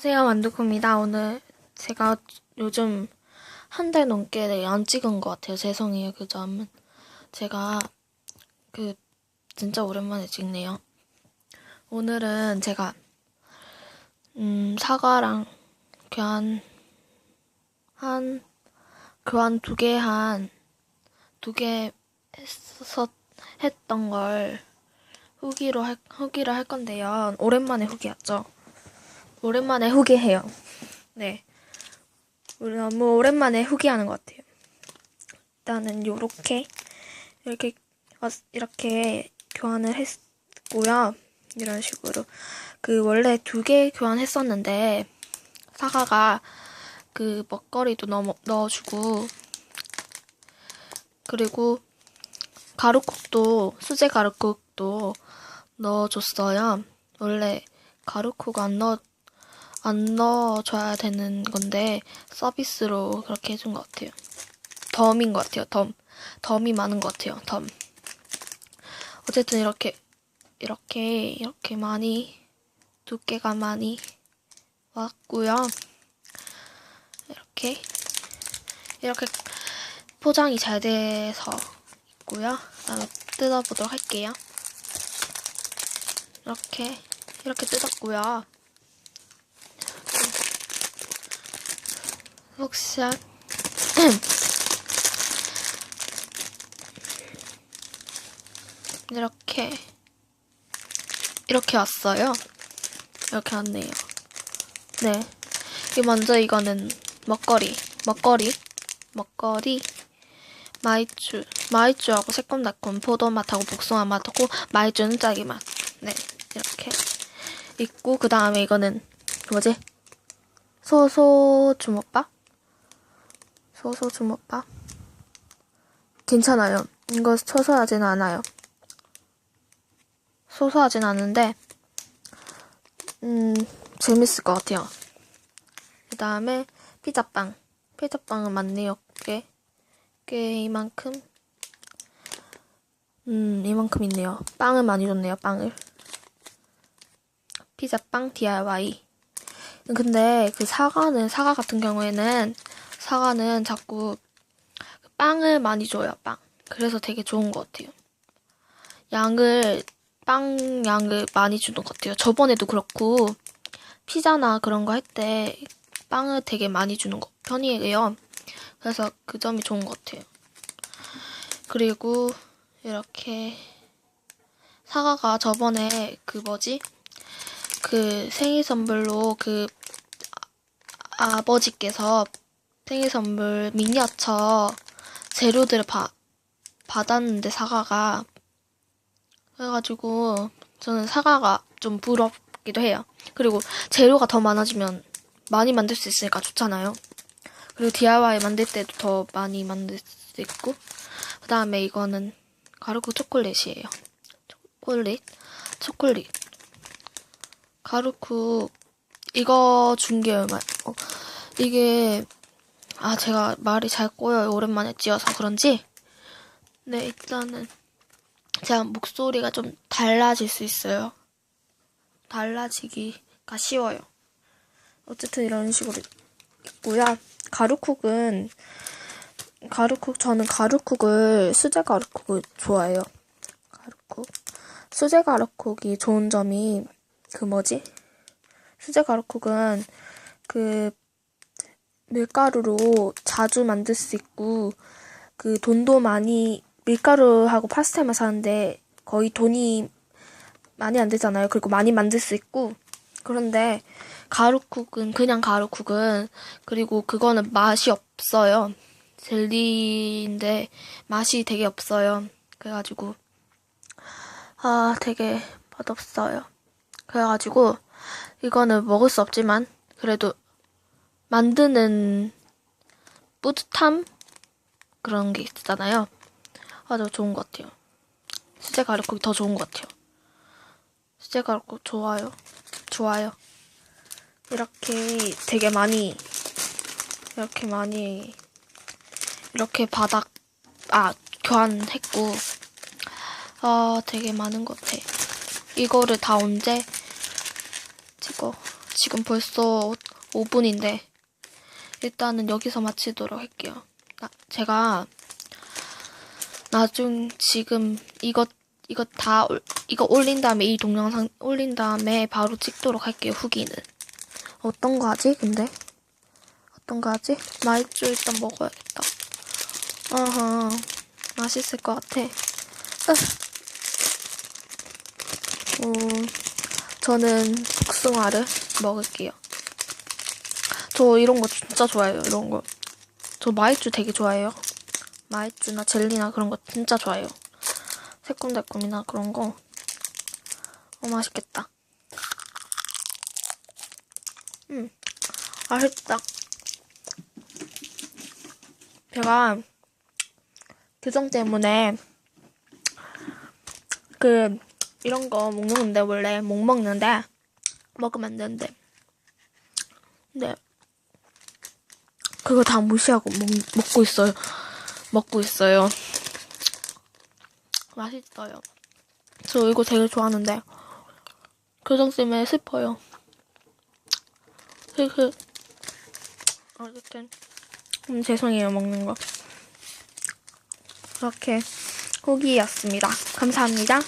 안녕하세요, 만두쿠입니다. 오늘 제가 요즘 한 달 넘게 안 찍은 것 같아요. 죄송해요, 그 점은. 제가 그 진짜 오랜만에 찍네요. 오늘은 제가 음, 사과랑 교환 한 교환 두 개 한 두 개 했었 했던 걸 후기로 할 후기를 할 건데요. 오랜만에 후기였죠. 오랜만에 후기해요. 네. 우리 너무 오랜만에 후기하는 것 같아요. 일단은 요렇게 이렇게 어, 이렇게 교환을 했고요. 이런 식으로 그 원래 두 개 교환했었는데 사과가 그 먹거리도 넣어, 넣어주고 그리고 가루국도 수제 가루국도 넣어줬어요. 원래 가루국 안 넣어 안 넣어줘야 되는 건데 서비스로 그렇게 해준 것 같아요. 덤인 것 같아요. 덤 덤이 많은 것 같아요. 덤. 어쨌든 이렇게 이렇게 이렇게 많이 두께가 많이 왔고요. 이렇게 이렇게 포장이 잘 돼서 있고요. 그다음에 뜯어보도록 할게요. 이렇게 이렇게 뜯었고요. 혹시야 이렇게 이렇게 왔어요. 이렇게 왔네요. 네. 이 먼저 이거는 먹거리, 먹거리, 먹거리, 마이쮸, 마이쮸하고 새콤달콤 포도맛하고 복숭아 맛하고 마이쮸는 짜기 맛. 네, 이렇게 있고 그 다음에 이거는 뭐지? 소소 주먹밥? 소소 주먹밥? 괜찮아요. 이거 소소하진 않아요. 소소하진 않은데, 음, 재밌을 것 같아요. 그 다음에 피자빵. 피자빵은 많네요. 꽤, 꽤 이만큼. 음, 이만큼 있네요. 빵을 많이 줬네요, 빵을. 피자빵 DIY. 근데 그 사과는, 사과 같은 경우에는, 사과는 자꾸 빵을 많이 줘요, 빵. 그래서 되게 좋은 것 같아요. 양을, 빵 양을 많이 주는 것 같아요. 저번에도 그렇고, 피자나 그런 거 할 때 빵을 되게 많이 주는 거, 편이에요. 그래서 그 점이 좋은 것 같아요. 그리고 이렇게 사과가 저번에 그 뭐지? 그 생일 선물로 그 아- 아버지께서 생일 선물 미니어처 재료들을 바, 받았는데 사과가 그래가지고 저는 사과가 좀 부럽기도 해요. 그리고 재료가 더 많아지면 많이 만들 수 있으니까 좋잖아요. 그리고 DIY 만들 때도 더 많이 만들 수 있고 그 다음에 이거는 가루국 초콜릿이에요. 초콜릿, 초콜릿. 가루국 이거 준 게 얼마? 어, 이게 아 제가 말이 잘 꼬여요. 오랜만에 찌어서 그런지. 네 일단은 제가 목소리가 좀 달라질 수 있어요. 달라지기가 쉬워요. 어쨌든 이런 식으로 있고요. 가루쿡은 가루쿡 저는 가루쿡을 수제 가루쿡을 좋아해요. 가루쿡 수제 가루쿡이 좋은 점이 그 뭐지? 수제 가루쿡은 그 밀가루로 자주 만들 수 있고 그 돈도 많이 밀가루하고 파스타만 사는데 거의 돈이 많이 안 들잖아요. 그리고 많이 만들 수 있고 그런데 가루쿡은 그냥 가루쿡은 그리고 그거는 맛이 없어요. 젤리인데 맛이 되게 없어요. 그래가지고 아 되게 맛없어요. 그래가지고 이거는 먹을 수 없지만 그래도 만드는 뿌듯함 그런 게 있잖아요. 아주 좋은 것 같아요. 수제 가루국이 더 좋은 것 같아요. 수제 가루국 좋아요. 좋아요. 이렇게 되게 많이 이렇게 많이 이렇게 바닥 아 교환했고 아 되게 많은 것 같아. 이거를 다 언제 찍어 지금 벌써 5분인데 일단은 여기서 마치도록 할게요. 나, 제가 나중 지금 이거 이거 다 올- 이거 올린 다음에 이 동영상 올린 다음에 바로 찍도록 할게요. 후기는 어떤 거 하지? 근데 어떤 거 하지? 말주 일단 먹어야겠다. 아하 맛있을 것 같아. 으. 음, 저는 복숭아를 먹을게요. 저 이런 거 진짜 좋아해요. 이런 거. 저 마이쮸 되게 좋아해요. 마이쮸나 젤리나 그런 거 진짜 좋아해요. 새콤달콤이나 그런 거. 어, 맛있겠다. 음, 맛있다. 제가 교정 때문에 그 이런 거 먹는데 원래 못 먹는데 먹으면 안 되는데 근데 그거 다 무시하고 먹, 먹고 있어요. 먹고 있어요. 맛있어요. 저 이거 되게 좋아하는데. 교정 때문에 슬퍼요. 흐흐 어쨌든 음, 죄송해요 먹는 거. 그렇게 후기였습니다. 감사합니다